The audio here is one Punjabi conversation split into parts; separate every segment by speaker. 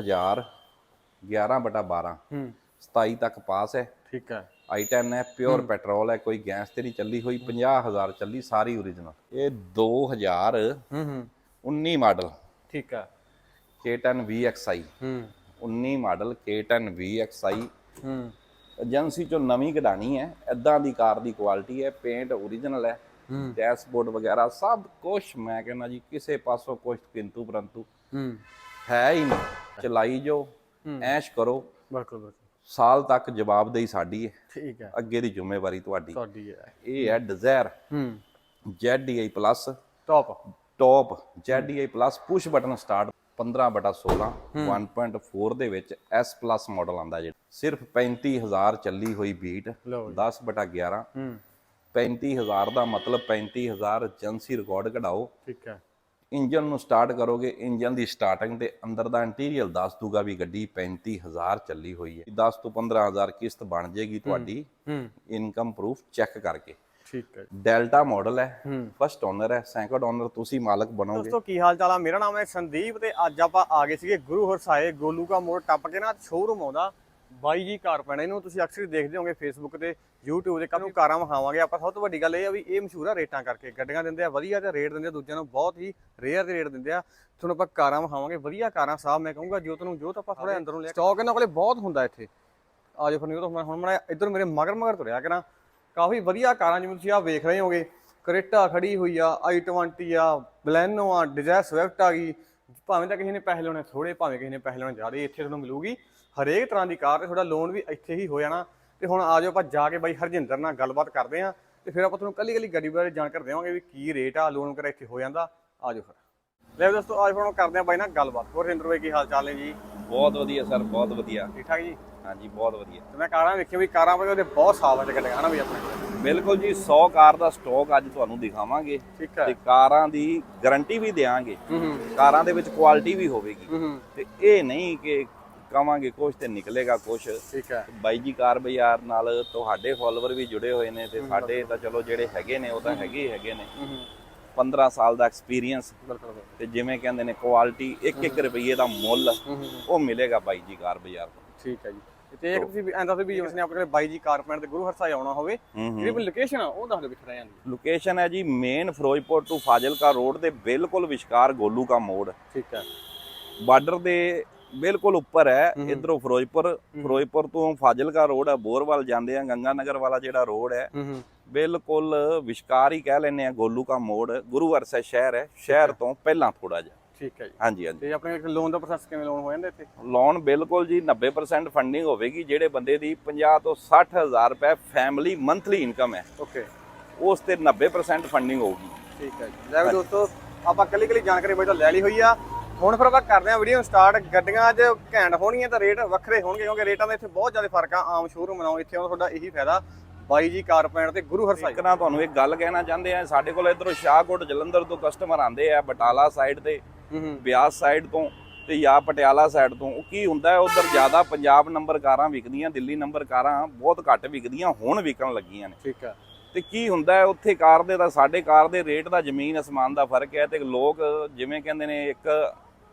Speaker 1: 2000 11 ਬਟਾ 12
Speaker 2: ਹੂੰ।
Speaker 1: 27 ਤੱਕ ਪਾਸ ਹੈ।
Speaker 2: ਠੀਕ ਹੈ।
Speaker 1: i10 ਹੈ ਪਿਓਰ ਪੈਟਰੋਲ ਹੈ ਕੋਈ ਗੈਸ ਤੇ ਨਹੀਂ ਚੱਲੀ ਹੋਈ 50000 ਚੱਲੀ ਸਾਰੀ ਓਰੀਜਨਲ ਇਹ 2019
Speaker 2: ਹੂੰ ਹੂੰ।
Speaker 1: ਮਾਡਲ।
Speaker 2: ਠੀਕ ਹੈ।
Speaker 1: K10 VXI
Speaker 2: ਹੂੰ।
Speaker 1: 19 ਮਾਡਲ K10 VXI
Speaker 2: ਹੂੰ।
Speaker 1: ਏਜੰਸੀ ਚੋਂ ਨਵੀਂ ਕਢਾਣੀ ਹੈ ਐਦਾਂ ਦੀ ਕਾਰ ਦੀ ਕੁਆਲਿਟੀ ਹੈ ਪੇਂਟ ਹੈ
Speaker 2: ਹੂੰ।
Speaker 1: ਡੈਸ਼ਬੋਰਡ ਵਗੈਰਾ ਸਭ ਕੁਝ ਮੈਂ ਕਹਿੰਦਾ ਜੀ ਕਿਸੇ ਪਾਸੋਂ ਕੁਝ ਕਿੰਤੂ ਪਰੰਤੂ।
Speaker 2: ਹੂੰ।
Speaker 1: ਹੈ ਹੀ ਨਹੀਂ ਚਲਾਈ ਜੋ ਐਸ਼ ਕਰੋ।
Speaker 2: ਬਿਲਕੁਲ ਬਿਲਕੁਲ।
Speaker 1: ਸਾਲ ਤੱਕ ਜਵਾਬਦੇਹੀ ਸਾਡੀ ਹੈ
Speaker 2: ਠੀਕ ਹੈ।
Speaker 1: ਅੱਗੇ ਦੀ ਜ਼ਿੰਮੇਵਾਰੀ ਤੁਹਾਡੀ।
Speaker 2: ਤੁਹਾਡੀ ਹੈ।
Speaker 1: ਇਹ ਹੈ ਡਿਜ਼ਾਇਰ
Speaker 2: ਹੂੰ।
Speaker 1: ZDI plus
Speaker 2: top
Speaker 1: top ZDI plus push button start 15 ਬਟਾ 16 1.4 ਦੇ ਵਿੱਚ S ਪਲੱਸ ਮਾਡਲ ਆਂਦਾ ਜਿਹੜਾ। ਸਿਰਫ 35000 ਚੱਲੀ ਹੋਈ ਬੀਟ
Speaker 2: ਲਓ
Speaker 1: 10 ਬਟਾ 11
Speaker 2: ਹੂੰ।
Speaker 1: 35000 ਦਾ ਮਤਲਬ 35000 ਏਜੰਸੀ ਰਿਕਾਰਡ ਕਢਾਓ।
Speaker 2: ਠੀਕ ਹੈ।
Speaker 1: ਇੰਜਨ ਨੂੰ ਸਟਾਰਟ ਕਰੋਗੇ ਇੰਜਨ ਦੀ ਸਟਾਰਟਿੰਗ ਤੇ ਅੰਦਰ ਦਾ ਇੰਟੀਰੀਅਰ ਦੱਸ ਦੂਗਾ ਵੀ ਗੱਡੀ 35000 ਚੱਲੀ ਹੋਈ ਹੈ। 10 ਤੋਂ 15000 ਕਿਸ਼ਤ ਬਣ ਜੇਗੀ ਤੁਹਾਡੀ
Speaker 2: ਹੂੰ।
Speaker 1: ਇਨਕਮ ਪ੍ਰੂਫ ਚੈੱਕ ਕਰਕੇ।
Speaker 2: ਠੀਕ ਹੈ
Speaker 1: ਡੈਲਟਾ ਮਾਡਲ ਹੈ
Speaker 2: ਹੂੰ।
Speaker 1: ਫਸਟ ਓਨਰ ਹੈ ਸੈਕੰਡ ਓਨਰ ਤੁਸੀਂ ਮਾਲਕ ਬਣੋਗੇ।
Speaker 2: ਦੋਸਤੋ ਕੀ ਹਾਲ ਚਾਲ ਆ? ਮੇਰਾ ਨਾਮ ਹੈ ਸੰਦੀਪ ਤੇ ਅੱਜ ਆਪਾਂ ਆ ਗਏ ਸੀਗੇ ਗੁਰੂ ਹਰਸਾਏ ਗੋਲੂ ਕਾ ਮੋੜ ਟੱਪ ਕੇ ਨਾ ਸ਼ੋਰੂਮ ਆਉਂਦਾ। ਬਾਈ ਜੀ ਕਾਰ ਪੈਣਾ, ਇਹਨੂੰ ਤੁਸੀਂ ਅਕਸਰ ਹੀ ਦੇਖਦੇ ਹੋਗੇ ਫੇਸਬੁੱਕ ਤੇ, YouTube ਤੇ ਕਦੋਂ ਕਾਰਾਂ ਵਿਖਾਵਾਂਗੇ। ਆਪਾਂ ਸਭ ਤੋਂ ਵੱਡੀ ਗੱਲ ਇਹ ਆ ਵੀ ਇਹ ਮਸ਼ਹੂਰ ਆ ਰੇਟਾਂ ਕਰਕੇ। ਗੱਡੀਆਂ ਦਿੰਦੇ ਆ, ਵਧੀਆ ਤੇ ਰੇਟ ਦਿੰਦੇ ਆ, ਦੂਜਿਆਂ ਨੂੰ ਬਹੁਤ ਹੀ ਰੇਅਰ ਦੇ ਰੇਟ ਦਿੰਦੇ ਆ। ਤੁਹਾਨੂੰ ਆਪਾਂ ਕਾਰਾਂ ਵਿਖਾਵਾਂਗੇ, ਵਧੀਆ ਕਾਰਾਂ ਸਾਹਿਬ ਮੈਂ ਕਹੂੰਗਾ ਜੋ ਤੁਹਾਨੂੰ ਜੋ ਤਾਂ ਆਪਾਂ ਥੋੜਾ ਅੰਦਰੋਂ ਲਿਆ ਸਟਾਕ ਇਹਨਾਂ ਕੋਲੇ ਬਹੁਤ ਹੁੰਦਾ ਇੱਥੇ। ਆ ਜਾਓ ਨਹੀਂ ਤਾਂ ਹੁਣ ਮੈਂ ਇੱਧਰ ਮੇਰੇ ਮਗਰ ਮਗਰ ਤੁਰਿਆ ਕਰਾਂ। ਕਾਫੀ ਵਧੀਆ ਕਾਰਾਂ ਜਿਵੇਂ ਤੁਸੀਂ ਆ ਵੇਖ ਰਹੇ ਹੋਗੇ ਕਰੇਟਾ ਖੜੀ ਹੋਈ ਆ i20 ਆ, ਬਲੈਨੋ ਆ ਡਿਜ਼ਾਇਰ ਸਵਿਫਟ ਆ ਗਈ। ਭਾਵੇਂ ਤਾਂ ਕਿਸੇ ਨੇ ਪੈਸੇ ਲਾਉਣੇ ਥੋੜੇ ਭਾਵੇਂ ਕਿਸੇ ਨੇ ਪੈਸੇ ਲਾਉਣੇ ਜ਼ਿਆਦਾ, ਇੱਥੇ ਤੁਹਾਨੂੰ ਮਿਲੂਗੀ। ਹਰੇਕ ਤਰ੍ਹਾਂ ਦੀ ਕਾਰ ਤੇ ਤੁਹਾਡਾ ਲੋਨ ਵੀ ਇੱਥੇ ਹੀ ਹੋ ਜਾਣਾ। ਤੇ ਹੁਣ ਆਜੋ ਆਪਾਂ ਜਾ ਕੇ ਬਾਈ ਹਰਜਿੰਦਰ ਨਾਲ ਗੱਲਬਾਤ ਕਰਦੇ ਆਂ ਤੇ ਫਿਰ ਆਪਾਂ ਤੁਹਾਨੂੰ ਕੱਲੀ ਕੱਲੀ ਗੱਡੀ ਬਾਰੇ ਜਾਣਕਾਰੀ ਦੇਵਾਂਗੇ ਵੀ ਕੀ ਰੇਟ ਆ ਲੋਨ ਵਗੈਰਾ ਇੱਥੇ ਹੋ ਜਾਂਦਾ। ਆਜੋ ਫਿਰ। ਲੈ ਦੋਸਤੋ ਅੱਜ ਹੁਣ ਕਰਦੇ ਆਂ ਬਾਈ ਨਾਲ ਗੱਲਬਾਤ। ਹੋਰ ਹਰਜਿੰਦਰ ਬਾਈ ਕੀ ਹਾਲ ਚਾਲ ਨੇ ਜੀ?
Speaker 1: ਬਹੁਤ ਵਧੀਆ ਸਰ ਬਹੁਤ ਵਧੀਆ।
Speaker 2: ਠੀਕ ਠਾਕ ਜੀ?
Speaker 1: ਹਾਂਜੀ ਬਹੁਤ ਵਧੀਆ।
Speaker 2: ਤੇ ਮੈਂ ਕਾਰਾਂ ਵੇਖੀਆਂ ਵੀ ਕਾਰਾਂ ਬਾਈ ਉਹਦੇ ਬਹੁਤ ਸਾਫ਼ ਆ ਗੱਡੀਆਂ ਹਨਾ ਵੀ ਆਪਣੇ? ਕੋਲ
Speaker 1: ਬਿਲਕੁਲ ਜੀ 100 ਕਾਰ ਦਾ ਸਟਾਕ ਅੱਜ ਤੁਹਾਨੂੰ ਦਿਖਾਵਾਂਗੇ।
Speaker 2: ਠੀਕ ਹੈ।
Speaker 1: ਤੇ ਕਾਰਾਂ ਦੀ ਗਾਰੰਟੀ ਵੀ ਦੇਵਾਂਗੇ
Speaker 2: ਹੂੰ ਹੂੰ।
Speaker 1: ਕਾਰਾਂ ਦੇ ਵਿੱਚ ਕੁਆਲਿਟੀ ਵੀ ਹੋਵੇਗੀ।
Speaker 2: ਹੂੰ ਹੂੰ।
Speaker 1: ਤੇ ਇਹ ਨਹੀਂ ਕਿ ਕਵਾਂਗੇ ਕੁਛ ਤੇ ਨਿਕਲੇਗਾ ਕੁਛ।
Speaker 2: ਠੀਕ ਹੈ।
Speaker 1: ਬਾਈ ਜੀ ਕਾਰ ਬਾਜ਼ਾਰ ਨਾਲ ਤੁਹਾਡੇ ਫਾਲੋਅਰ ਵੀ ਜੁੜੇ ਹੋਏ ਨੇ ਤੇ ਸਾਡੇ ਤਾਂ ਚਲੋ ਜਿਹੜੇ ਹੈਗੇ ਨੇ ਉਹ ਤਾਂ ਹੈਗੇ ਹੀ ਹੈਗੇ ਨੇ।
Speaker 2: ਹੂੰ ਹੂੰ।
Speaker 1: 15 ਸਾਲ ਦਾ ਐਕਸਪੀਰੀਅੰਸ। ਤੇ ਜਿਵੇਂ ਕਹਿੰਦੇ ਨੇ ਕੁਆਲਿਟੀ 1-1 ਰੁਪਏ ਦਾ ਮੁੱਲ ਉਹ ਮਿਲੇਗਾ ਬਾਈ ਜੀ ਕਾਰ ਬਾਜ਼ਾਰ ਤੋਂ।
Speaker 2: ਠੀਕ ਹੈ ਜੀ। ਤੇ ਇੱਕ ਤੁਸੀਂ ਐਂ ਦੱਸੋ ਵੀ ਜਿਵੇਂ ਆਪਣੇ ਕੋਲੇ ਬਾਈ ਜੀ ਕਾਰਪੈਂਟ ਤੇ ਗੁਰੂ ਹਰਸਾਏ ਆਉਣਾ ਹੋਵੇ ਜਿਹੜੀ ਵੀ ਲੋਕੇਸ਼ਨ ਆ ਉਹ ਦੱਸ ਦਿਓ ਕਿੱਥੇ ਰਹਿ ਜਾਂਦੀ ਹੈ।
Speaker 1: ਲੋਕੇਸ਼ਨ ਹੈ ਜੀ main Firozpur to Fazilka road ਦੇ ਬਿਲਕੁਲ ਵਿਚਕਾਰ ਗੋਲੂ ਕਾ ਮੋੜ।
Speaker 2: ਠੀਕ ਹੈ।
Speaker 1: ਬਾਰਡਰ ਦੇ ਬਿਲਕੁਲ ਉੱਪਰ ਹੈ ਇਧਰੋਂ ਫਿਰੋਜ਼ਪੁਰ ਫਿਰੋਜ਼ਪੁਰ ਤੋਂ ਫਾਜ਼ਿਲਕਾ ਰੋਡ ਹੈ ਬੋਰਵਾਲ ਜਾਂਦੇ ਆ ਗੰਗਾ ਨਗਰ ਵਾਲਾ ਜਿਹੜਾ ਰੋਡ ਹੈ। ਬਿਲਕੁਲ ਵਿਚਕਾਰ ਹੀ ਕਹਿ ਲੈਨੇ ਆ ਗੋਲੂ ਕਾ ਮੋੜ ਗੁਰੂ ਅਰਸਾ ਸ਼ਹਿਰ ਹੈ ਸ਼ਹਿਰ ਤੋਂ ਪਹਿਲਾਂ ਥੋੜਾ ਜਿਹਾ।
Speaker 2: ਠੀਕ ਹੈ ਜੀ।
Speaker 1: ਹਾਂਜੀ ਹਾਂਜੀ।
Speaker 2: ਤੇ ਆਪਣੇ ਲੋਨ ਦਾ ਪ੍ਰੋਸੈਸ ਕਿਵੇਂ ਲੋਨ ਹੋ ਜਾਂਦਾ ਇੱਥੇ?
Speaker 1: ਲੋਨ ਬਿਲਕੁਲ ਜੀ 90% ਫੰਡਿੰਗ ਹੋਵੇਗੀ ਜਿਹੜੇ ਬੰਦੇ ਦੀ 50 ਤੋਂ 60000 ਰੁਪਏ ਫੈਮਿਲੀ ਮੰਥਲੀ ਇਨਕਮ ਹੈ।
Speaker 2: ਓਕੇ
Speaker 1: ਉਸ ਤੇ 90% ਫੰਡਿੰਗ ਹੋਊਗੀ।
Speaker 2: ਠੀਕ ਹੈ ਜੀ। ਲੈ ਵੀ ਦੋਸਤੋ ਆਪਾਂ ਕੱਲੀ ਕੱਲੀ ਜਾਣਕਾਰੀ ਤੋਂ ਲੈ ਲਈ ਹੋਈ ਆ। ਹੁਣ ਫਿਰ ਆਪਾਂ ਕਰਦੇ ਆ ਵੀਡੀਓ ਸਟਾਰਟ ਗੱਡੀਆਂ 'ਚ ਘੈਂਟ ਹੋਣਗੀਆਂ ਤਾਂ ਰੇਟ ਵੱਖਰੇ ਹੋਣਗੇ ਕਿਉਂਕਿ ਰੇਟਾਂ ਦਾ ਇੱਥੇ ਬਹੁਤ ਜ਼ਿਆਦਾ ਫ਼ਰਕ ਆ ਆਮ ਸ਼ੋਰੂਮ ਨਾਲੋਂ ਇੱਥੇ ਆਉਣ ਤੁਹਾਡਾ ਇਹੀ ਫਾਇਦਾ। ਬਾਈ ਜੀ ਕਾਰਪੈਂਟ ਤੇ ਗੁਰੂ ਹਰਸਾਈ
Speaker 1: ਇੱਕ ਨਾ ਤੁਹਾਨੂੰ ਇੱਕ ਗੱਲ ਕਹਿਣਾ ਚਾਹੁੰਦੇ ਆ ਸਾਡੇ ਕੋਲ ਇਧਰੋਂ ਸ਼ਾਹਕੋਟ ਜਲੰਧਰ ਤੋਂ ਕਸਟਮਰ ਆਉਂਦੇ ਆ ਬਟਾਲਾ ਸਾਈਡ ਤੇ ਬਿਆਸ ਸਾਈਡ ਤੋਂ ਤੇ ਜਾਂ ਪਟਿਆਲਾ ਸਾਈਡ ਤੋਂ। ਉਹ ਕੀ ਹੁੰਦਾ ਹੈ ਉਧਰ ਜ਼ਿਆਦਾ ਪੰਜਾਬ ਨੰਬਰ ਕਾਰਾਂ ਵਿਕਦੀਆਂ ਦਿੱਲੀ ਨੰਬਰ ਕਾਰਾਂ ਬਹੁਤ ਘੱਟ ਵਿਕਦੀਆਂ ਹੁਣ ਵਿਕਣ ਲੱਗੀਆਂ ਨੇ।
Speaker 2: ਠੀਕ ਹੈ
Speaker 1: ਤੇ ਕੀ ਹੁੰਦਾ ਹੈ ਉੱਥੇ ਕਾਰ ਦੇ ਤਾਂ ਸਾਡੇ ਕਾਰ ਦੇ ਰੇਟ ਦਾ ਜ਼ਮੀਨ ਅਸਮਾਨ ਦਾ ਫ਼ਰਕ ਹੈ ਤੇ ਲੋਕ ਜਿਵੇਂ ਕਹਿੰਦੇ ਨੇ ਇੱਕ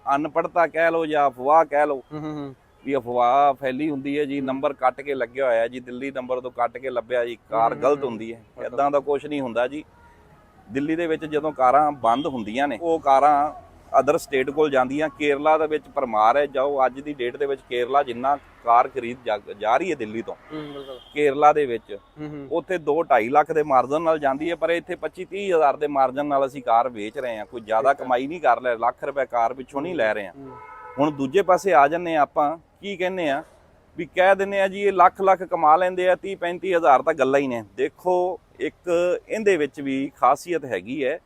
Speaker 1: ਅਨਪੜਤਾ ਕਹਿ ਲਓ ਜਾਂ ਅਫਵਾਹ ਕਹਿ ਲਓ
Speaker 2: ਹੂੰ
Speaker 1: ਵੀ ਅਫਵਾਹ ਫੈਲੀ ਹੁੰਦੀ ਹੈ ਜੀ ਨੰਬਰ ਕੱਟ ਕੇ ਲੱਗਿਆ ਹੋਇਆ ਜੀ ਦਿੱਲੀ ਨੰਬਰ ਤੋਂ ਕੱਟ ਕੇ ਲੱਭਿਆ ਜੀ ਕਾਰ ਗਲਤ ਹੁੰਦੀ ਹੈ ਇਦਾਂ ਦਾ ਕੁਝ ਨਹੀਂ ਹੁੰਦਾ ਜੀ। ਦਿੱਲੀ ਦੇ ਵਿੱਚ ਜਦੋਂ ਕਾਰਾਂ ਬੰਦ ਹੁੰਦੀਆਂ ਨੇ ਉਹ ਕਾਰਾਂ ਅਦਰ ਸਟੇਟ ਕੋਲ ਜਾਂਦੀਆਂ। ਕੇਰਲਾ ਦੇ ਵਿੱਚ ਪਰਮਾਰ ਹੈ। ਜਾਓ ਅੱਜ ਦੀ ਡੇਟ ਦੇ ਵਿੱਚ ਕੇਰਲਾ ਜਿੰਨਾ ਕਾਰ ਖਰੀਦ ਜਾ- ਰਹੀ ਹੈ ਦਿੱਲੀ ਤੋਂ। ਕੇਰਲਾ ਦੇ ਵਿੱਚ ਉੱਥੇ 2 2.5 ਲੱਖ ਦੇ ਮਾਰਜਨ ਨਾਲ ਜਾਂਦੀ ਹੈ ਪਰ ਇੱਥੇ 25 30 ਹਜ਼ਾਰ ਦੇ ਮਾਰਜਨ ਨਾਲ ਅਸੀਂ ਕਾਰ ਵੇਚ ਰਹੇ ਹਾਂ। ਕੋਈ ਜ਼ਿਆਦਾ ਕਮਾਈ ਨਹੀਂ ਕਰ ਰਹੇ। ਲੱਖ ਰੁਪਏ ਕਾਰ ਪਿੱਛੋਂ ਨਹੀਂ ਲੈ ਰਹੇ ਹਾਂ।
Speaker 2: ਹੂੰ
Speaker 1: ਹੁਣ ਦੂਜੇ ਪਾਸੇ ਆ ਜੰਨੇ ਆਪਾਂ। ਕੀ ਕਹਿੰਨੇ ਆ ਵੀ ਕਹਿ ਦਿੰਨੇ ਆ ਜੀ ਇਹ ਲੱਖ ਲੱਖ ਕਮਾ ਲੈਂਦੇ ਆ 30 35 ਹਜ਼ਾਰ ਤਾਂ ਗੱਲਾਂ ਹੀ ਨੇ। ਦੇਖੋ ਇੱਕ ਇਹਦੇ ਵਿੱਚ ਵੀ ਖਾਸੀਅਤ ਹੈਗੀ ਹੈ।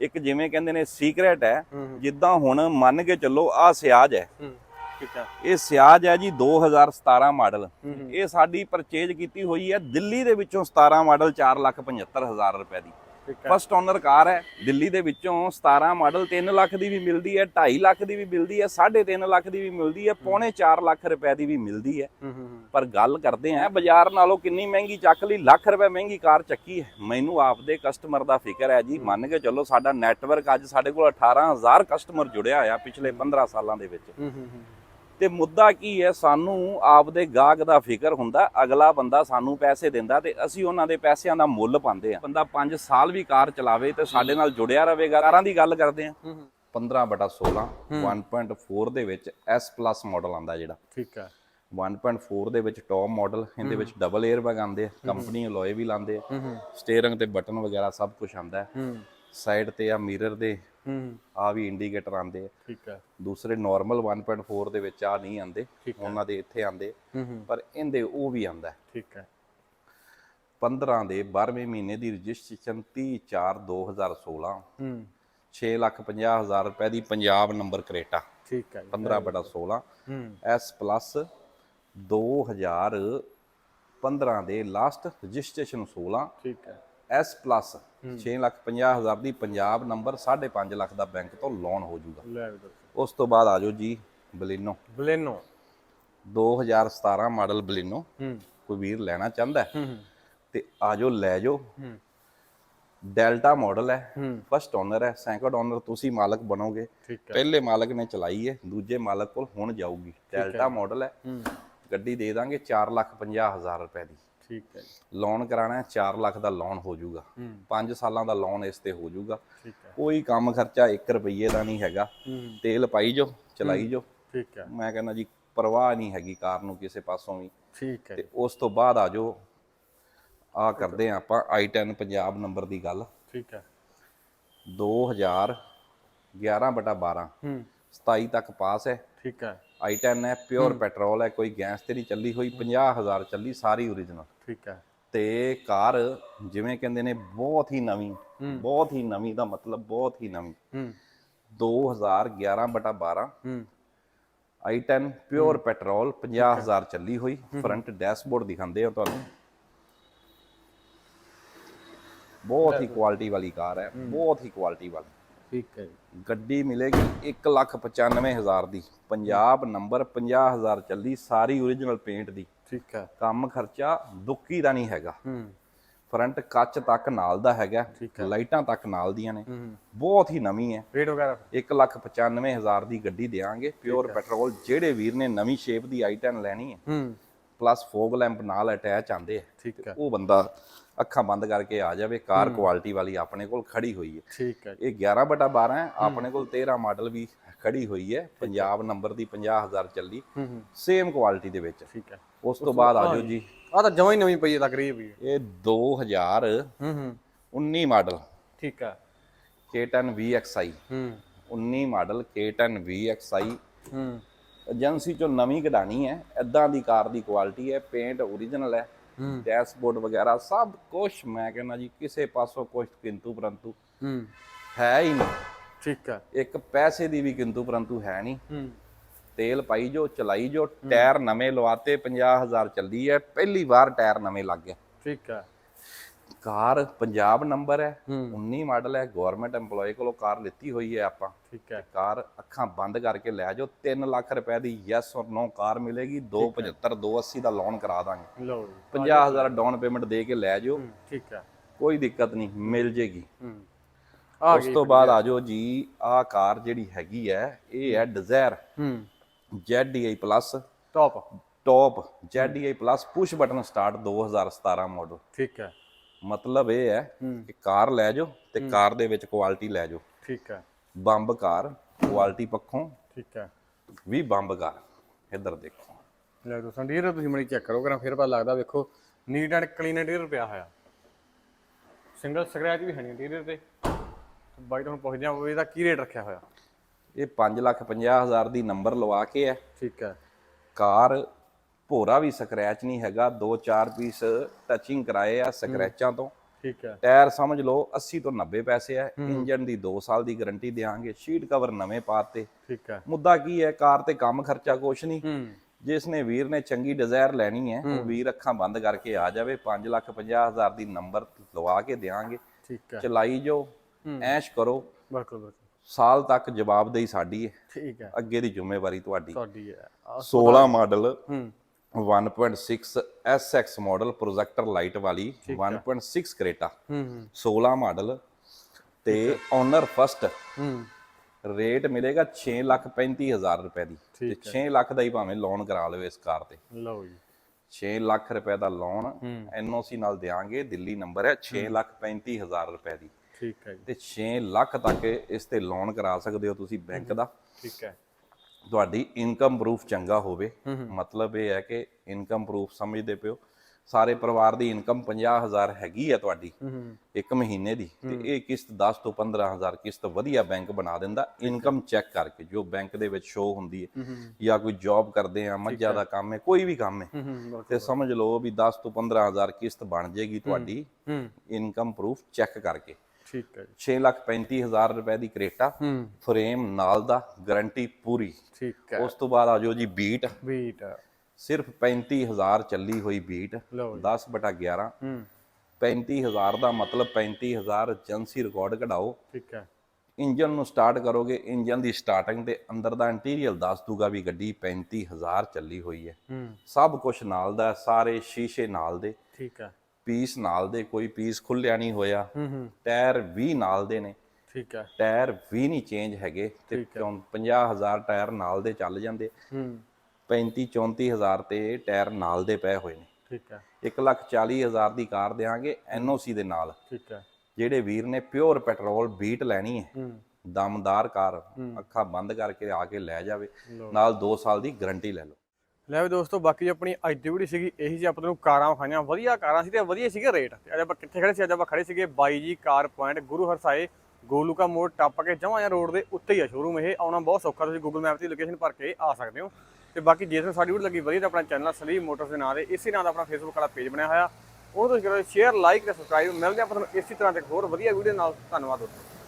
Speaker 1: ਇੱਕ ਜਿਵੇਂ ਕਹਿੰਦੇ ਨੇ ਸੀਕ੍ਰੇਟ ਹੈ ਜਿੱਦਾਂ ਹੁਣ ਮੰਨ ਕੇ ਚੱਲੋ ਆ ਸਿਆਜ ਹੈ। ਇਹ ਸਿਆਜ ਹੈ ਜੀ 2017 ਮਾਡਲ। ਇਹ ਸਾਡੀ ਪਰਚੇਜ ਕੀਤੀ ਹੋਈ ਹੈ ਦਿੱਲੀ ਦੇ ਵਿੱਚੋਂ 17 ਮਾਡਲ 475000 ਰੁਪਏ ਦੀ।
Speaker 2: ਠੀਕ ਹੈ
Speaker 1: ਫਸਟ ਓਨਰ ਕਾਰ ਹੈ ਦਿੱਲੀ ਦੇ ਵਿੱਚੋਂ 17 ਮਾਡਲ 3 ਲੱਖ ਦੀ ਵੀ ਮਿਲਦੀ ਹੈ 2.5 ਲੱਖ ਦੀ ਵੀ ਮਿਲਦੀ ਹੈ 3.5 ਲੱਖ ਦੀ ਵੀ ਮਿਲਦੀ ਹੈ ਪੌਣੇ 4 ਲੱਖ ਰੁਪਏ ਦੀ ਵੀ ਮਿਲਦੀ ਹੈ। ਪਰ ਗੱਲ ਕਰਦੇ ਆ ਬਾਜ਼ਾਰ ਨਾਲੋਂ ਕਿੰਨੀ ਮਹਿੰਗੀ ਚੱਕ ਲਈ ਲੱਖ ਰੁਪਏ ਮਹਿੰਗੀ ਕਾਰ ਚੱਕੀ ਹੈ। ਮੈਨੂੰ ਆਪਦੇ ਕਸਟਮਰ ਦਾ ਫਿਕਰ ਹੈ ਜੀ ਮੰਨ ਕੇ ਚੱਲੋ ਸਾਡਾ ਨੈਟਵਰਕ ਅੱਜ ਸਾਡੇ ਕੋਲ 18000 ਕਸਟਮਰ ਜੁੜਿਆ ਹੋਇਆ ਪਿਛਲੇ 15 ਸਾਲਾਂ ਦੇ ਵਿੱਚ। ਤੇ ਮੁੱਦਾ ਕੀ ਹੈ? ਸਾਨੂੰ ਆਪਦੇ ਗਾਹਕ ਦਾ ਫਿਕਰ ਹੁੰਦਾ ਅਗਲਾ ਬੰਦਾ ਸਾਨੂੰ ਪੈਸੇ ਦਿੰਦਾ ਤੇ ਅਸੀਂ ਉਹਨਾਂ ਦੇ ਪੈਸਿਆਂ ਦਾ ਮੁੱਲ ਪਾਉਂਦੇ ਆ ਬੰਦਾ 5 ਸਾਲ ਵੀ ਕਾਰ ਚਲਾਵੇ ਤੇ ਸਾਡੇ ਨਾਲ ਜੁੜਿਆ ਰਹੇਗਾ। ਕਾਰਾਂ ਦੀ ਗੱਲ ਕਰਦੇ ਆ
Speaker 2: ਹੂੰ ਹੂੰ।
Speaker 1: 15 ਬਟਾ 16 1.4 ਦੇ ਵਿੱਚ S ਪਲੱਸ ਮਾਡਲ ਆਂਦਾ ਜਿਹੜਾ।
Speaker 2: ਠੀਕ ਹੈ।
Speaker 1: 1.4 ਦੇ ਵਿੱਚ ਟੌਪ ਮਾਡਲ ਇਹਦੇ ਵਿੱਚ ਡਬਲ 에ਅਰ ਬੈਗ ਆਉਂਦੇ ਆ ਕੰਪਨੀ ਅਲੋਏ ਵੀ ਲਾਉਂਦੇ ਆ। ਸਟੀਅਰਿੰਗ ਤੇ ਬਟਨ ਵਗੈਰਾ ਸਭ ਕੁਝ ਆਂਦਾ ਹੂੰ। ਸਾਈਡ ਤੇ ਆ ਮਿਰਰ ਦੇ
Speaker 2: ਹੂੰ
Speaker 1: ਆ ਵੀ ਇੰਡੀਕੇਟਰ ਆਂਦੇ ਆ।
Speaker 2: ਠੀਕ ਹੈ
Speaker 1: ਦੂਸਰੇ ਨਾਰਮਲ 1.4 ਦੇ ਵਿੱਚ ਆ ਨਹੀਂ ਆਂਦੇ। ਉਹਨਾਂ ਦੇ ਇੱਥੇ ਆਂਦੇ ਪਰ ਇਹਦੇ ਉਹ ਵੀ ਆਂਦਾ।
Speaker 2: ਠੀਕ ਹੈ
Speaker 1: 15 ਦੇ 12ਵੇਂ ਮਹੀਨੇ ਦੀ ਰਜਿਸਟ੍ਰੇਸ਼ਨ 30 4 2016
Speaker 2: ਹੂੰ।
Speaker 1: 6 ਲੱਖ 50 ਹਜ਼ਾਰ ਰੁਪਏ ਦੀ ਪੰਜਾਬ ਨੰਬਰ ਕਰੇਟਾ।
Speaker 2: ਠੀਕ ਹੈ ਜੀ।
Speaker 1: 15 ਬਟਾ 16
Speaker 2: ਹੂੰ।
Speaker 1: S ਪਲੱਸ 2015 ਦੇ ਲਾਸਟ ਰਜਿਸਟ੍ਰੇਸ਼ਨ 16
Speaker 2: ਠੀਕ ਹੈ
Speaker 1: S ਪਲੱਸ 6 ਲੱਖ 50 ਹਜ਼ਾਰ ਦੀ ਪੰਜਾਬ ਨੰਬਰ 5.5 ਲੱਖ ਦਾ ਬੈਂਕ ਤੋਂ ਲੋਨ ਹੋ ਜਾਊਗਾ। ਉਸ ਤੋਂ ਬਾਅਦ ਆਜੋ ਜੀ ਬਲਿਨੋ।
Speaker 2: ਬਲੇਨੋ।
Speaker 1: 2017 ਮਾਡਲ ਬਲਿਨੋ। ਕੋਈ ਵੀਰ ਲੈਣਾ ਚਾਹੁੰਦਾ ਤੇ ਆਜੋ ਲੈ ਜਾਓ। ਡੈਲਟਾ ਮਾਡਲ ਹੈ ਫਸਟ ਓਨਰ ਹੈ ਸੈਕੰਡ ਓਨਰ ਤੁਸੀਂ ਮਾਲਕ ਬਣੋਗੇ। ਪਹਿਲੇ ਮਾਲਕ ਨੇ ਚਲਾਈ ਹੈ ਦੂਜੇ ਮਾਲਕ ਕੋਲ ਹੁਣ ਜਾਊਗੀ। ਡੈਲਟਾ ਮਾਡਲ ਹੈ।
Speaker 2: ਹੂੰ।
Speaker 1: ਗੱਡੀ ਦੇ ਦਾਂਗੇ 4 ਲੱਖ 50 ਹਜ਼ਾਰ ਰੁਪਏ ਦੀ।
Speaker 2: ਠੀਕ ਹੈ ਜੀ।
Speaker 1: ਲੋਨ ਕਰਾਣਾ ਹੈ 4 ਲੱਖ ਦਾ ਲੋਨ ਹੋ ਜਾਊਗਾ।
Speaker 2: ਹੂੰ।
Speaker 1: 5 ਸਾਲਾਂ ਦਾ ਲੋਨ ਇਸ ਤੇ ਹੋ ਜਾਊਗਾ। ਕੋਈ ਕੰਮ ਖਰਚਾ 1 ਰੁਪਈਏ ਦਾ ਨਹੀਂ ਹੈਗਾ। ਤੇਲ ਪਾਈ ਜੋ ਚਲਾਈ ਜੋ
Speaker 2: ਠੀਕ ਹੈ।
Speaker 1: ਮੈਂ ਕਹਿੰਦਾ ਜੀ ਪਰਵਾਹ ਨਹੀਂ ਹੈਗੀ ਕਾਰ ਨੂੰ ਕਿਸੇ ਪਾਸੋਂ ਵੀ।
Speaker 2: ਠੀਕ ਹੈ
Speaker 1: ਤੇ ਉਸ ਤੋਂ ਬਾਅਦ ਆਜੋ ਆ ਕਰਦੇ ਆ ਆਪਾਂ i10 ਪੰਜਾਬ ਨੰਬਰ ਦੀ ਗੱਲ।
Speaker 2: ਠੀਕ ਹੈ।
Speaker 1: 2011 ਬਟਾ 12
Speaker 2: ਹੂੰ।
Speaker 1: 27 ਤੱਕ ਪਾਸ ਹੈ।
Speaker 2: ਠੀਕ ਹੈ।
Speaker 1: I10 ਹੈ ਪਿਓਰ ਪੈਟਰੋਲ ਹੈ ਕੋਈ ਗੈਸ ਤੇ ਨਹੀਂ ਚੱਲੀ ਹੋਈ 50000 ਚੱਲੀ ਸਾਰੀ ਓਰੀਜਨਲ
Speaker 2: ਠੀਕ ਹੈ।
Speaker 1: ਤੇ ਕਾਰ ਜਿਵੇਂ ਕਹਿੰਦੇ ਨੇ ਬਹੁਤ ਹੀ ਨਵੀਂ ਬਹੁਤ ਹੀ ਨਵੀਂ ਦਾ ਮਤਲਬ ਬਹੁਤ ਹੀ ਨਵੀਂ।
Speaker 2: ਹੂੰ।
Speaker 1: 2011 ਬਟਾ 12
Speaker 2: ਹੂੰ।
Speaker 1: i10 ਪਿਓਰ ਪੈਟਰੋਲ 50000 ਚੱਲੀ ਹੋਈ। ਫਰੰਟ ਡੈਸ਼ਬੋਰਡ ਦਿਖਾਉਂਦੇ ਆ ਤੁਹਾਨੂੰ। ਬਹੁਤ ਹੀ ਕੁਆਲਿਟੀ ਵਾਲੀ ਕਾਰ ਹੈ ਬਹੁਤ ਹੀ ਕੁਆਲਿਟੀ ਵਾਲੀ।
Speaker 2: ਠੀਕ ਹੈ
Speaker 1: ਗੱਡੀ ਮਿਲੇਗੀ 195000 ਦੀ। ਪੰਜਾਬ ਨੰਬਰ 50000 ਚੱਲੀ ਸਾਰੀ ਓਰੀਜਨਲ ਪੇਂਟ ਦੀ।
Speaker 2: ਠੀਕ ਹੈ।
Speaker 1: ਕੰਮ ਖਰਚਾ ਦੁੱਕੀ ਦਾ ਨਹੀਂ ਹੈਗਾ।
Speaker 2: ਹੂੰ।
Speaker 1: ਫਰੰਟ ਕੱਚ ਤੱਕ ਨਾਲ ਦਾ ਹੈਗਾ। ਲਾਈਟਾਂ ਤੱਕ ਨਾਲ ਦੀਆਂ ਨੇ। ਬਹੁਤ ਹੀ ਨਵੀਂ ਹੈ।
Speaker 2: ਰੇਟ ਵਗੈਰਾ?
Speaker 1: 195000 ਦੀ ਗੱਡੀ ਦੇਾਂਗੇ ਪਿਓਰ ਪੈਟਰੋਲ ਜਿਹੜੇ ਵੀਰ ਨੇ ਨਵੀਂ ਸ਼ੇਪ ਦੀ i10 ਲੈਣੀ ਹੈ।
Speaker 2: ਹੂੰ।
Speaker 1: ਪਲੱਸ ਫੋਗ ਲੈਂਪ ਨਾਲ ਅਟੈਚ ਆਂਦੇ ਆ।
Speaker 2: ਹੈ।
Speaker 1: ਉਹ ਬੰਦਾ ਅੱਖਾਂ ਬੰਦ ਕਰਕੇ ਆ ਜਾਵੇ ਕਾਰ ਕੁਆਲਿਟੀ ਵਾਲੀ ਆਪਣੇ ਕੋਲ ਖੜੀ ਹੋਈ ਹੈ।
Speaker 2: ਠੀਕ ਹੈ
Speaker 1: ਇਹ 11 ਬਟਾ 12 ਹੈ ਆਪਣੇ ਕੋਲ 13 ਮਾਡਲ ਵੀ ਖੜੀ ਹੋਈ ਹੈ ਪੰਜਾਬ ਨੰਬਰ ਦੀ 50000 ਚੱਲੀ ਸੇਮ ਕੁਆਲਿਟੀ ਦੇ ਵਿੱਚ।
Speaker 2: ਠੀਕ ਹੈ।
Speaker 1: ਉਸ ਤੋਂ ਬਾਅਦ ਆਜੋ ਜੀ।
Speaker 2: ਆ ਤਾਂ ਜਮਾਂ ਹੀ ਨਵੀਂ ਪਈ ਹੈ ਵੀ।
Speaker 1: ਇਹ 2019
Speaker 2: ਹੂੰ ਹੂੰ।
Speaker 1: ਮਾਡਲ
Speaker 2: ਠੀਕ ਹੈ।
Speaker 1: K10 VXI
Speaker 2: ਹੂੰ।
Speaker 1: 19 ਮਾਡਲ K10 VXI
Speaker 2: ਹੂੰ।
Speaker 1: ਏਜੰਸੀ ਚੋਂ ਨਵੀਂ ਕਢਾਣੀ ਹੈ ਐਦਾਂ ਦੀ ਕਾਰ ਦੀ ਕੁਆਲਿਟੀ ਹੈ ਪੇਂਟ ਓਰੀਜਨਲ ਹੂੰ। ਡੈਸ਼ਬੋਰਡ ਵਗੈਰਾ ਸਭ ਕੁਝ ਮੈਂ ਕਹਿੰਦਾ ਜੀ ਕਿਸੇ ਪਾਸੋਂ ਕੁਝ ਕਿੰਤੂ ਪਰੰਤੂ
Speaker 2: ਹੂੰ।
Speaker 1: ਹੈ ਹੀ ਨਹੀਂ।
Speaker 2: ਠੀਕ ਹੈ
Speaker 1: ਇੱਕ ਪੈਸੇ ਦੀ ਵੀ ਕਿੰਤੂ ਪਰੰਤੂ ਹੈ ਨਹੀਂ। ਤੇਲ ਪਾਈ ਜੋ ਚਲਾਈ ਜੋ ਟਾਇਰ ਨਵੇਂ ਲਵਾਤੇ 50000 ਚੱਲੀ ਹੈ ਪਹਿਲੀ ਵਾਰ ਟਾਇਰ ਨਵੇਂ ਲੱਗ ਗਏ।
Speaker 2: ਠੀਕ ਹੈ
Speaker 1: ਕਾਰ ਪੰਜਾਬ ਨੰਬਰ ਹੈ
Speaker 2: ਹੂੰ।
Speaker 1: 19 ਮਾਡਲ ਹੈ ਗਵਰਨਮੈਂਟ EMPLOYE ਕੋਲੋਂ ਕਾਰ ਲਿੱਤੀ ਹੋਈ ਹੈ ਆਪਾਂ।
Speaker 2: ਠੀਕ ਹੈ।
Speaker 1: ਕਾਰ ਅੱਖਾਂ ਬੰਦ ਕਰਕੇ ਲੈ ਜਾਓ 3 ਲੱਖ ਰੁਪਏ ਦੀ ਯੈਸ ਔਰ ਨੋ ਕਾਰ ਮਿਲੇਗੀ 275 280 ਦਾ ਲੋਨ ਕਰਾ ਦਾਂਗੇ।
Speaker 2: ਲਓ ਜੀ।
Speaker 1: 50000 ਡਾਊਨ ਪੇਮੈਂਟ ਦੇ ਕੇ ਲੈ ਜਾਓ।
Speaker 2: ਠੀਕ ਹੈ।
Speaker 1: ਕੋਈ ਦਿੱਕਤ ਨਹੀਂ ਮਿਲ ਜੇਗੀ।
Speaker 2: ਹੂੰ। ਆ
Speaker 1: ਉਸ ਤੋਂ ਬਾਅਦ ਆ ਜਾਓ ਜੀ ਆਹ ਕਾਰ ਜਿਹੜੀ ਹੈਗੀ ਹੈ ਇਹ ਹੈ ਡਿਜ਼ਾਇਰ
Speaker 2: ਹੂੰ।
Speaker 1: ZDI plus
Speaker 2: top
Speaker 1: top ZDI plus push button start 2017 model
Speaker 2: ਠੀਕ ਹੈ।
Speaker 1: ਮਤਲਬ ਇਹ ਹੈ ਕਿ ਕਾਰ ਲੈ ਜਾਓ ਤੇ ਕਾਰ ਦੇ ਵਿੱਚ ਕੁਆਲਿਟੀ ਲੈ ਜਾਓ।
Speaker 2: ਠੀਕ ਹੈ।
Speaker 1: ਬੰਬ ਕਾਰ ਕੁਆਲਿਟੀ ਪੱਖੋਂ
Speaker 2: ਠੀਕ ਹੈ।
Speaker 1: ਵੀ ਬੰਬ ਕਾਰ। ਇੱਧਰ ਦੇਖੋ।
Speaker 2: ਲੈ ਦੋ ਸੰਡੀਰ ਤੁਸੀਂ ਮਣੀ ਚੈੱਕ ਕਰੋ ਕਰਾਂ ਫਿਰ ਪਤਾ ਲੱਗਦਾ ਵੇਖੋ ਨੀਟ ਐਂਡ ਕਲੀਨ ਇੰਟੀਰੀਅਰ ਪਿਆ ਹੋਇਆ। ਸਿੰਗਲ ਸਕ੍ਰੈਚ ਵੀ ਹੈ ਨਹੀਂ ਇੰਟੀਰੀਅਰ ਤੇ। ਬਾਈ ਤੁਹਾਨੂੰ ਪੁੱਛਦੇ ਆ ਇਹਦਾ ਕੀ ਰੇਟ ਰੱਖਿਆ ਹੋਇਆ?
Speaker 1: ਇਹ 550000 ਦੀ ਨੰਬਰ ਲਵਾ ਕੇ ਹੈ।
Speaker 2: ਠੀਕ ਹੈ।
Speaker 1: ਕਾਰ ਭੋਰਾ ਵੀ ਸਕ੍ਰੈਚ ਨਹੀਂ ਹੈਗਾ ਦੋ ਚਾਰ ਪੀਸ ਟੱਚਿੰਗ ਕਰਾਏ ਆ ਸਕ੍ਰੈਚਾਂ ਤੋਂ।
Speaker 2: ਠੀਕ ਹੈ।
Speaker 1: ਟਾਇਰ ਸਮਝ ਲਓ 80 ਤੋਂ 90 ਪੈਸੇ ਆ ਇੰਜਨ ਦੀ 2 ਸਾਲ ਦੀ ਗਾਰੰਟੀ ਦੇਾਂਗੇ ਸ਼ੀਟ ਕਵਰ ਨਵੇਂ ਪਾਤੇ।
Speaker 2: ਠੀਕ ਹੈ।
Speaker 1: ਮੁੱਦਾ ਕੀ ਹੈ ਕਾਰ ਤੇ ਕੰਮ ਖਰਚਾ ਕੁਛ ਨਹੀਂ। ਜਿਸ ਨੇ ਵੀਰ ਨੇ ਚੰਗੀ ਡਿਜ਼ਾਇਰ ਲੈਣੀ ਹੈ ਉਹ ਵੀਰ ਅੱਖਾਂ ਬੰਦ ਕਰਕੇ ਆ ਜਾਵੇ 550000 ਦੀ ਨੰਬਰ ਲਵਾ ਕੇ ਦੇਾਂਗੇ
Speaker 2: ਠੀਕ ਹੈ।
Speaker 1: ਚਲਾਈ ਜੋ ਐਸ਼ ਕਰੋ।
Speaker 2: ਬਿਲਕੁਲ ਬਿਲਕੁਲ।
Speaker 1: ਸਾਲ ਤੱਕ ਜਵਾਬਦੇਹੀ ਸਾਡੀ ਹੈ।
Speaker 2: ਠੀਕ ਹੈ।
Speaker 1: ਅੱਗੇ ਦੀ ਜ਼ਿੰਮੇਵਾਰੀ ਤੁਹਾਡੀ।
Speaker 2: ਤੁਹਾਡੀ ਹੈ। ਆਹ,
Speaker 1: 16 ਮਾਡਲ
Speaker 2: ਹੂੰ।
Speaker 1: 1.6 SX ਮਾਡਲ ਪ੍ਰੋਜੈਕਟਰ ਲਾਈਟ ਵਾਲੀ 1.6 ਕਰੇਟਾ
Speaker 2: ਹੂੰ ਹੂੰ
Speaker 1: 16 ਮਾਡਲ ਤੇ ਓਨਰ ਫਸਟ
Speaker 2: ਹੂੰ
Speaker 1: ਰੇਟ ਮਿਲੇਗਾ 6 ਲੱਖ 35 ਹਜ਼ਾਰ ਰੁਪਏ ਦੀ ਤੇ
Speaker 2: ਠੀਕ
Speaker 1: 6 ਲੱਖ ਦਾ ਹੀ ਭਾਵੇਂ ਲੋਨ ਕਰਾ ਲਓ ਇਸ ਕਾਰ ਤੇ
Speaker 2: ਲਓ ਜੀ
Speaker 1: 6 ਲੱਖ ਰੁਪਏ ਦਾ ਲੋਨ ਐਨਓਸੀ ਨਾਲ ਦੇਾਂਗੇ ਦਿੱਲੀ ਨੰਬਰ ਹੈ 6 ਲੱਖ 35 ਹਜ਼ਾਰ ਰੁਪਏ ਦੀ
Speaker 2: ਠੀਕ ਹੈ ਜੀ
Speaker 1: ਤੇ 6 ਲੱਖ ਤੱਕ ਇਸ ਤੇ ਲੋਨ ਕਰਾ ਸਕਦੇ ਹੋ ਤੁਸੀਂ ਬੈਂਕ ਦਾ
Speaker 2: ਠੀਕ ਹੈ
Speaker 1: ਤੁਹਾਡੀ ਇਨਕਮ ਪ੍ਰੂਫ ਚੰਗਾ ਹੋਵੇ। ਮਤਲਬ ਇਹ ਹੈ ਕਿ ਇਨਕਮ ਪ੍ਰੂਫ ਸਮਝਦੇ ਪਿਓ ਸਾਰੇ ਪਰਿਵਾਰ ਦੀ ਇਨਕਮ 50000 ਹੈਗੀ ਹੈ ਤੁਹਾਡੀ ਇੱਕ ਮਹੀਨੇ ਦੀ। ਤੇ ਇਹ ਕਿਸ਼ਤ 10 ਤੋਂ 15000 ਕਿਸ਼ਤ ਵਧੀਆ ਬੈਂਕ ਬਣਾ ਦਿੰਦਾ। ਇਨਕਮ ਚੈੱਕ ਕਰਕੇ ਜੋ ਬੈਂਕ ਦੇ ਵਿੱਚ ਸ਼ੋ ਹੁੰਦੀ ਹੈ ਜਾਂ ਕੋਈ ਜੌਬ ਕਰਦੇ ਆ ਮੱਝਾਂ ਦਾ ਕੰਮ ਹੈ ਕੋਈ ਵੀ ਕੰਮ ਹੈ। ਤੇ ਸਮਝ ਲਓ ਵੀ 10 ਤੋਂ 15000 ਕਿਸ਼ਤ ਬਣ ਜੇਗੀ ਤੁਹਾਡੀ ਇਨਕਮ ਪ੍ਰੂਫ ਚੈੱਕ ਕਰਕੇ।
Speaker 2: ਠੀਕ ਹੈ ਜੀ।
Speaker 1: 6 ਲੱਖ 35000 ਰੁਪਏ ਦੀ ਕਰੇਟਾ
Speaker 2: ਹੂੰ।
Speaker 1: ਫਰੇਮ ਨਾਲ ਦਾ ਗਾਰੰਟੀ ਪੂਰੀ।
Speaker 2: ਠੀਕ ਹੈ।
Speaker 1: ਉਸ ਤੋਂ ਬਾਅਦ ਆਜੋ ਜੀ ਬੀਟ।
Speaker 2: ਬੀਟ।
Speaker 1: ਸਿਰਫ 35000 ਚੱਲੀ ਹੋਈ ਬੀਟ
Speaker 2: ਲਓ ਜੀ।
Speaker 1: 10 ਬਟਾ 11
Speaker 2: ਹੂੰ।
Speaker 1: 35000 ਦਾ ਮਤਲਬ 35000 ਏਜੰਸੀ ਰਿਕਾਰਡ ਕਢਾਓ।
Speaker 2: ਠੀਕ ਹੈ।
Speaker 1: ਇੰਜਨ ਨੂੰ ਸਟਾਰਟ ਕਰੋਗੇ ਇੰਜਨ ਦੀ ਸਟਾਰਟਿੰਗ ਤੇ ਅੰਦਰ ਦਾ ਇੰਟੀਰੀਅਰ ਦੱਸ ਦੂਗਾ ਵੀ ਗੱਡੀ 35000 ਚੱਲੀ ਹੋਈ ਹੈ।
Speaker 2: ਹੂੰ।
Speaker 1: ਸਭ ਕੁਝ ਨਾਲ ਦਾ ਸਾਰੇ ਸ਼ੀਸ਼ੇ ਨਾਲ ਦੇ।
Speaker 2: ਠੀਕ ਹੈ।
Speaker 1: ਪੀਸ ਨਾਲ ਦੇ ਕੋਈ ਪੀਸ ਖੁੱਲਿਆ ਨਹੀਂ ਹੋਇਆ।
Speaker 2: ਹੂੰ ਹੂੰ।
Speaker 1: ਟਾਇਰ ਵੀ ਨਾਲ ਦੇ ਨੇ।
Speaker 2: ਠੀਕ ਹੈ।
Speaker 1: ਟਾਇਰ ਵੀ ਨਹੀਂ ਚੇਂਜ ਹੈਗੇ ਤੇ 50000 ਟਾਇਰ ਨਾਲ ਦੇ ਚੱਲ ਜਾਂਦੇ।
Speaker 2: ਹੂੰ।
Speaker 1: 35 34000 ਤੇ ਟਾਇਰ ਨਾਲ ਦੇ ਪਏ ਹੋਏ ਨੇ।
Speaker 2: ਠੀਕ ਹੈ।
Speaker 1: 140000 ਦੀ ਕਾਰ ਦੇਾਂਗੇ ਐਨਓਸੀ ਦੇ ਨਾਲ।
Speaker 2: ਠੀਕ ਹੈ।
Speaker 1: ਜਿਹੜੇ ਵੀਰ ਨੇ ਪਿਓਰ ਪੈਟਰੋਲ ਬੀਟ ਲੈਣੀ ਹੈ। ਦਮਦਾਰ ਕਾਰ ਅੱਖਾਂ ਬੰਦ ਕਰਕੇ ਆ ਕੇ ਲੈ ਜਾਵੇ। ਨਾਲ 2 ਸਾਲ ਦੀ ਗਾਰੰਟੀ ਲੈ ਲਓ।
Speaker 2: ਲੈ ਵੀ ਦੋਸਤੋ, ਬਾਕੀ ਆਪਣੀ ਅੱਜ ਦੀ ਵੀਡੀਓ ਸੀਗੀ ਇਹੀ ਜੀ, ਆਪਾਂ ਤੁਹਾਨੂੰ ਕਾਰਾਂ ਵਿਖਾਈਆਂ। ਵਧੀਆ ਕਾਰਾਂ ਸੀ ਤੇ ਵਧੀਆ ਸੀਗੇ ਰੇਟ ਤੇ ਅੱਜ ਆਪਾਂ ਕਿੱਥੇ ਖੜੇ ਸੀ? ਅੱਜ ਆਪਾਂ ਖੜੇ ਸੀਗੇ ਬਾਈ ਜੀ ਕਾਰ ਪੁਆਇੰਟ ਗੁਰੂ ਹਰਸਾਏ, ਗੋਲੂਕਾ ਮੋੜ, ਟੱਪ ਕੇ ਜਮਾਂ ਜਾਂ ਰੋਡ ਦੇ ਉੱਤੇ ਹੀ ਆ ਸ਼ੋਰੂਮ ਇਹ। ਆਉਣਾ ਬਹੁਤ ਸੌਖਾ, ਤੁਸੀਂ ਗੂਗਲ ਮੈਪ ਦੀ ਲੋਕੇਸ਼ਨ ਭਰ ਕੇ ਆ ਸਕਦੇ ਹੋ। ਤੇ ਬਾਕੀ ਜੇ ਤੁਹਾਨੂੰ ਸਾਡੀ ਵੀਡੀਓ ਲੱਗੀ ਵਧੀਆ, ਤਾਂ ਆਪਣਾ ਚੈਨਲ ਸਲੀਮ ਮੋਟਰਸ ਦੇ ਨਾਂ ਦੇ ਇਸੇ ਨਾਂ ਦਾ ਆਪਣਾ ਫੇਸਬੁੱਕ ਵਾਲਾ ਪੇਜ ਬਣਿਆ ਹੋਇਆ। ਉਹਨੂੰ ਤੁਸੀਂ ਕਰੋ ਸ਼ੇਅਰ ਲਾਈਕ ਤੇ ਸਬਸਕ੍ਰਾਈਬ ਮਿਲਦੇ ਆਪਾਂ ਤੁਹਾਨੂੰ ਇਸੇ ਤਰ੍ਹਾਂ ਦੇ ਹੋਰ ਵਧੀਆ ਵੀਡੀਓ ਨਾਲ। ਧੰਨਵਾਦ ਦੋਸਤੋ।